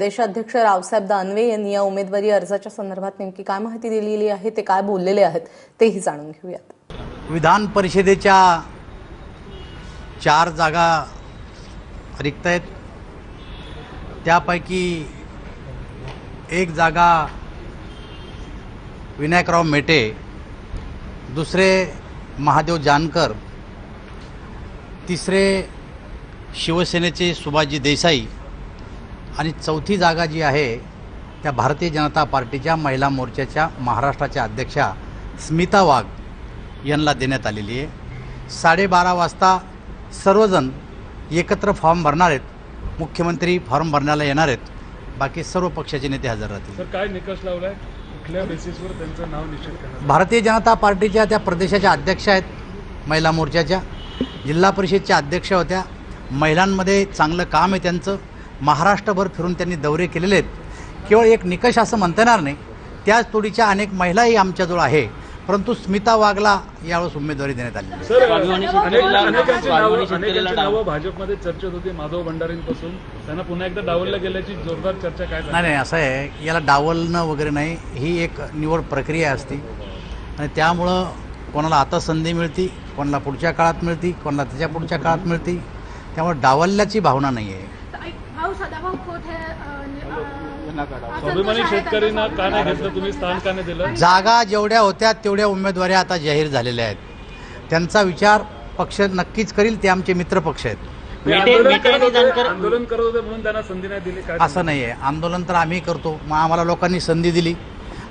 देशाध्यक्ष रावसाहेब दानवे यांनी या उमेदवारी अर्जाच्या संदर्भात नेमकी काय माहिती दिलेली आहे ते काय बोललेले आहेत तेही जाणून घेऊयात. विधान परिषदेच्या चार जागा रिक्त आहेत त्यापैकी एक जागा विनायकराव मेटे दुसरे महादेव जानकर तिसरे शिवसेनेचे सुभाषजी देसाई आणि चौथी जागा जी आहे त्या भारतीय जनता पार्टीच्या महिला मोर्चाच्या महाराष्ट्राच्या अध्यक्षा स्मिता वाघ यांना देण्यात आलेली आहे. साडेबारा वाजता सर्वजण एकत्र फॉर्म भरणार आहेत. मुख्यमंत्री फॉर्म भरण्याला येणार आहेत. बाकी सर्व पक्षाचे नेते हजर राहतील. सर काय निकष लावलाय? कुठल्या बेसिसवर त्यांचं नाव निश्चित करणार? भारतीय जनता पार्टीच्या त्या प्रदेशाच्या अध्यक्ष आहेत महिला मोर्चाच्या. जिल्हा परिषदच्या अध्यक्ष होत्या. महिलांमध्ये चांगलं काम आहे त्यांचं. महाराष्ट्रभर फिरून त्यांनी दौरे केलेले आहेत. केवळ एक निकष असं म्हणता येणार नाही त्याच तोडीच्या अनेक महिलाही आमच्याजवळ आहे. परंतु स्मिता वाघला यावेळेस उमेदवारी देण्यात. नावं भाजपमध्ये चर्चेत होती माधव भंडारींपासून. त्यांना पुन्हा एकदा डावललं गेल्याची जोरदार चर्चा काय नाही नाही असं आहे. याला डावलणं वगैरे नाही. ही एक निवड प्रक्रिया असते. आणि त्यामुळं कोणाला आता संधी मिळते कोणाला पुढच्या काळात मिळते कोणाला त्याच्या पुढच्या काळात मिळते त्यामुळे डावलल्याची भावना नाही आहे सदाभाऊ खोत हे शेतकऱ्यांना. का नाही घेतलं? तुम्ही स्थान का नाही दिलं? जागा जेवढ्या होत्या तेवढ्या उमेदवारी आता जाहीर झालेल्या आहेत. त्यांचा विचार पक्ष नक्कीच करील ते आमचे मित्र पक्ष आहेत. आंदोलन मेटे करत होते जानकर- आंदोलन करत होते म्हणून त्यांना संधी नाही दिली असं नाही आहे आंदोलन तर आम्ही करतो मग आम्हाला लोकांनी संधी दिली.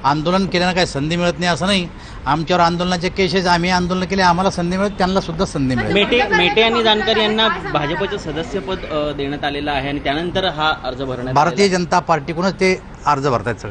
आंदोलन केल्यानं काही संधी मिळत नाही असं नाही. आमच्यावर आंदोलनाचे केसेस आम्ही आंदोलन केले आम्हाला संधी मिळत त्यांना सुद्धा संधी मिळेल मेटे मेटे आणि जानकर यांना भाजपचं सदस्यपद देण्यात आलेलं आहे आणि त्यानंतर हा अर्ज भरण्यात भारतीय. जनता पार्टीकडूनच ते अर्ज भरतायत सगळे.